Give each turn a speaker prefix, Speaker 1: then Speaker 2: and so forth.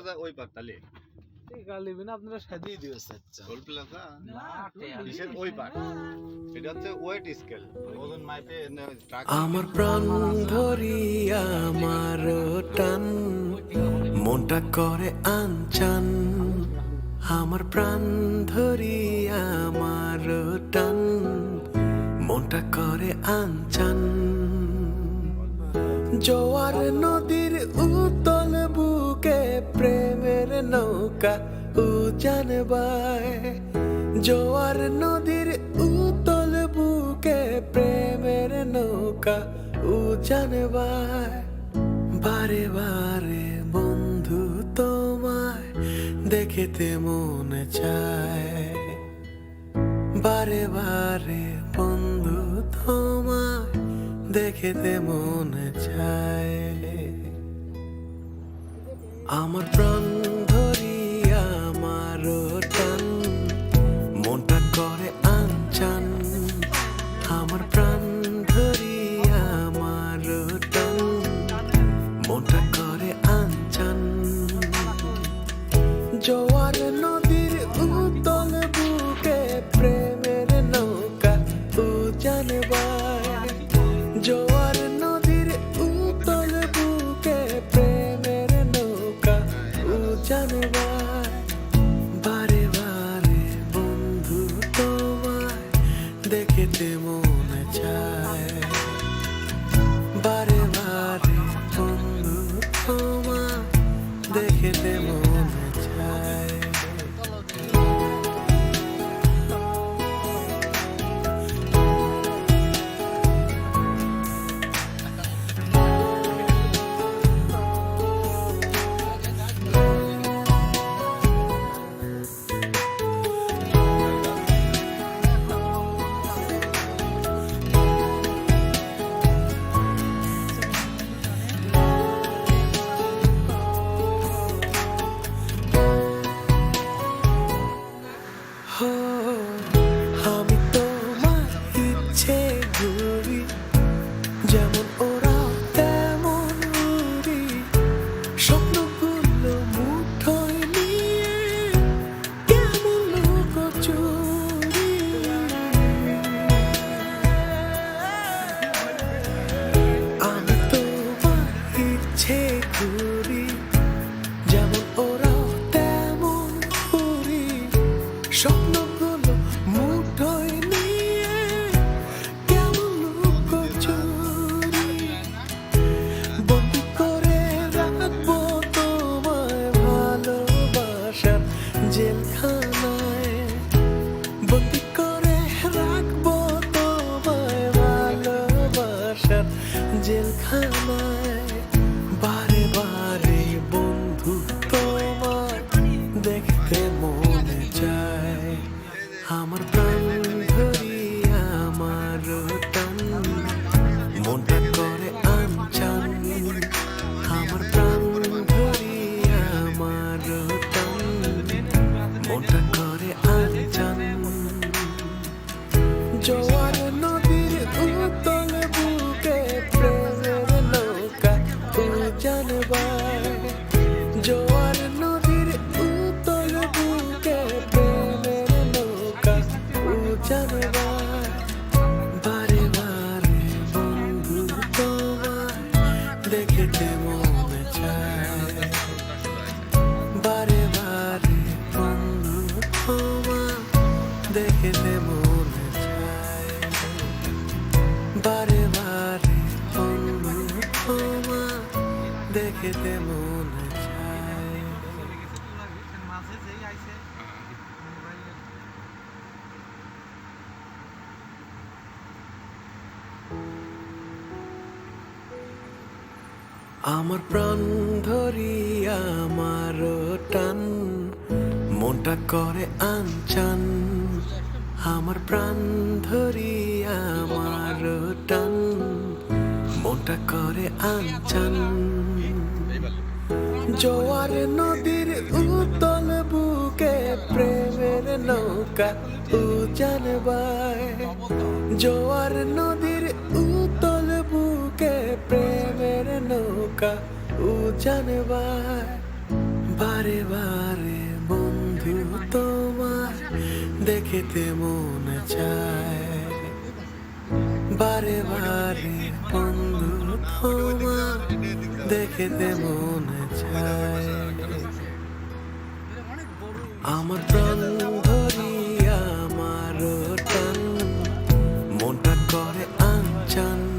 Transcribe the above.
Speaker 1: Plaza ওই
Speaker 2: গালিবিন আপনারা সাজিয়ে দিও চাচ্ছা
Speaker 1: টোল প্লাজা। কিসের ওই পার এটা হচ্ছে ওয়েট স্কেল। ওজন মাইপে
Speaker 3: আমার প্রাণ ধরি আমার টান। মনটা করে আনচান। আমার প্রাণ ধরি আমার টান। মনটা করে আনচান। জোয়ার নদীর উতল বুকে প্রেমের নৌকা উজান বায়। জোয়ার নদীর উতল বুকে প্রেমের নৌকা উজান বায়। বারে বারে বন্ধু তোমায় দেখেতে মন চায়। বারে বারে বন্ধু দেখিতে মনে চায়। আমার প্রাণ দেখিতে মনে চায় Oh, me book দেখিতে মনে বারে বারে দেখিতে মনে আমার প্রাণ ধরি আমার টান মনটা করে আনচান। আমার প্রাণ ধরি, আমার টান। মোটা করে আঞ্চান জোয়ার নদীর উতল বুকে প্রেমের নৌকা উজান বায়। জোয়ার নদীর উতল বুকে প্রেমের নৌকা উজান বায়। বারে বার দেখেতে মন চায়। বারে বারে বন্ধু তোমার মন চায়। আমার প্রাণ ধরিয়া আমার টান, মনটা করে আনচান।